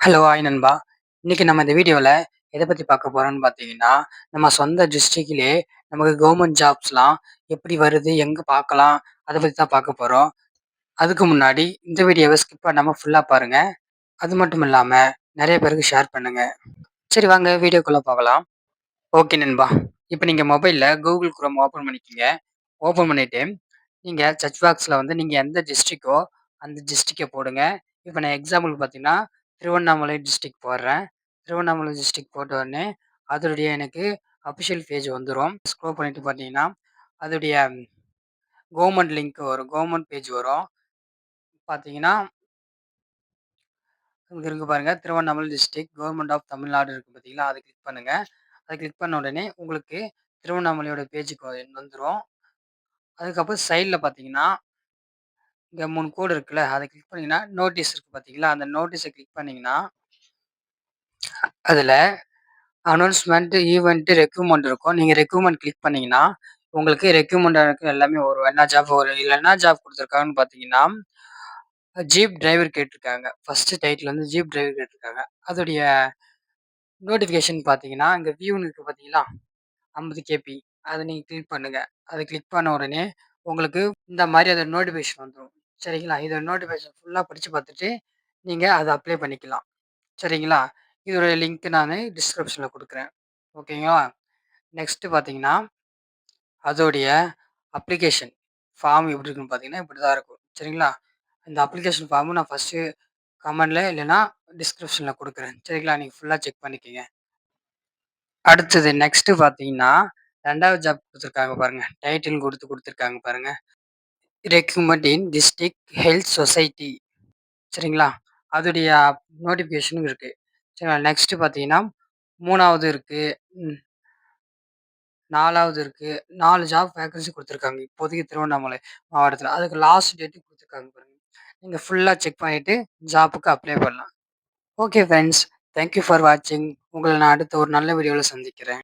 Hello! ஆய் நண்பா. இன்னைக்கு நம்ம இந்த வீடியோவில் எதை பற்றி பார்க்க போகிறோம்னு பார்த்தீங்கன்னா, நம்ம சொந்த டிஸ்ட்ரிக்ட்லேயே நமக்கு கவர்மெண்ட் ஜாப்ஸ்லாம் எப்படி வருது? எங்கே பார்க்கலாம்? அதை பற்றி தான் பார்க்க போகிறோம் அதுக்கு முன்னாடி இந்த வீடியோவை ஸ்கிப் பண்ணாமல் ஃபுல்லாக பாருங்கள் அது மட்டும் இல்லாமல் நிறைய பேருக்கு ஷேர் பண்ணுங்கள் சரி வாங்க வீடியோக்குள்ளே பார்க்கலாம் ஓகே நண்பா. இப்போ நீங்கள் மொபைலில் கூகுள் குரோம் ஓப்பன் பண்ணிக்கிங்க ஓப்பன் பண்ணிவிட்டு நீங்கள் சர்ச் பாக்ஸில் வந்து நீங்கள் எந்த டிஸ்ட்ரிக்கோ அந்த டிஸ்ட்ரிக்கை போடுங்க. இப்போ நான் எக்ஸாம்பிள் பார்த்தீங்கன்னா, திருவண்ணாமலை டிஸ்ட்ரிக் போடுறேன். திருவண்ணாமலை டிஸ்ட்ரிக் போட்ட உடனே, அதனுடைய எனக்கு அஃபிஷியல் பேஜ் வந்துடும் ஸ்க்ரோல் பண்ணிட்டு பார்த்தீங்கன்னா, அதோடைய கவர்மெண்ட் லிங்க் வரும். கவர்மெண்ட் பேஜ் வரும். பார்த்தீங்கன்னா இங்கே இருக்கு பாருங்கள் Tiruvannamalai district government of Tamil Nadu இருக்கு பார்த்தீங்களா? அதை கிளிக் பண்ணுங்கள் அதை கிளிக் பண்ண உடனே உங்களுக்கு திருவண்ணாமலையோட பேஜுக்கு வந்துடும் அதுக்கப்புறம் சைடில் பார்த்தீங்கன்னா இங்க 3 கோடு இருக்குல்ல, அத கிளிக் பண்ணீங்கன்னா, நோட்டீஸ் இருக்கு பார்த்தீங்களா? அந்த நோட்டீஸ கிளிக் பண்ணீங்கன்னா அதுல அனௌன்ஸ்மென்ட், ஈவென்ட், ரெக்ரூட்மென்ட் இருக்கும். நீங்க ரெக்ரூட்மென்ட் கிளிக் பண்ணீங்கன்னா, உங்களுக்கு ரெக்ரூட்மென்ட் இருக்கும் எல்லாமே வரும். என்ன ஜாப் வரும். இதுல என்ன ஜாப் குடுத்துருக்காங்கன்னு பார்த்தீங்கன்னா, ஜீப் டிரைவர் கேட்டிருக்காங்க ஃபர்ஸ்ட் டைட்டில் வந்து ஜீப் டிரைவர் கேட்டிருக்காங்க அதோடைய நோட்டிஃபிகேஷன் பார்த்தீங்கன்னா, இங்க வியூன்னு இருக்கு பார்த்தீங்களா? 50 கேபி. அத நீங்க கிளிக் பண்ணுங்க. அத கிளிக் பண்ண உடனே உங்களுக்கு இந்த மாரி அதோட நோட்டிஃபிகேஷன் வந்துரும். சரிங்களா? இதோட நோட்டிஃபிகேஷன் ஃபுல்லா படிச்சு பார்த்துட்டு, நீங்க அத அப்ளை பண்ணிக்கலாம். சரிங்களா? இதோட லிங்க் நானு டிஸ்கிரிப்ஷன்ல குடுக்குறேன். ஓகேங்களா? நெக்ஸ்ட்டு பார்த்தீங்கன்னா, அதோடைய அப்ளிகேஷன் ஃபார்ம் எப்படி இருக்குன்னு பார்த்தீங்கன்னா, இப்படிதான் இருக்கும். சரிங்களா? இந்த அப்ளிகேஷன் ஃபார்மும் நான் ஃபர்ஸ்ட்டு கமெண்ட்ல இல்லன்னா டிஸ்கிரிப்ஷன்ல குடுக்குறேன். சரிங்களா? நீங்க ஃபுல்லா செக் பண்ணிக்கங்க. அடுத்தது நெக்ஸ்ட்டு பார்த்தீங்கன்னா, 2வது ஜாப் குடுத்துருக்காங்க பாருங்க. டைட்டில் குடுத்து குடுத்துருக்காங்க பாருங்க. Recruitment in district health society. சரிங்களா? அதோடைய நோட்டிஃபிகேஷனும் இருக்குது சரிங்களா? நெக்ஸ்ட்டு பார்த்தீங்கன்னா, மூணாவது இருக்குது ம். 4வது இருக்கு. 4 ஜாப் வேகன்சி கொடுத்துருக்காங்க இப்போதைக்கு திருவண்ணாமலை மாவட்டத்தில் அதுக்கு லாஸ்ட் டேட்டு கொடுத்துருக்காங்க பாருங்க. நீங்கள் ஃபுல்லாக செக் பண்ணிவிட்டு ஜாப்புக்கு அப்ளை பண்ணலாம். Okay friends thank you for வாட்சிங். உங்களை நான் அடுத்த ஒரு நல்ல வீடியோவில் சந்திக்கிறேன்.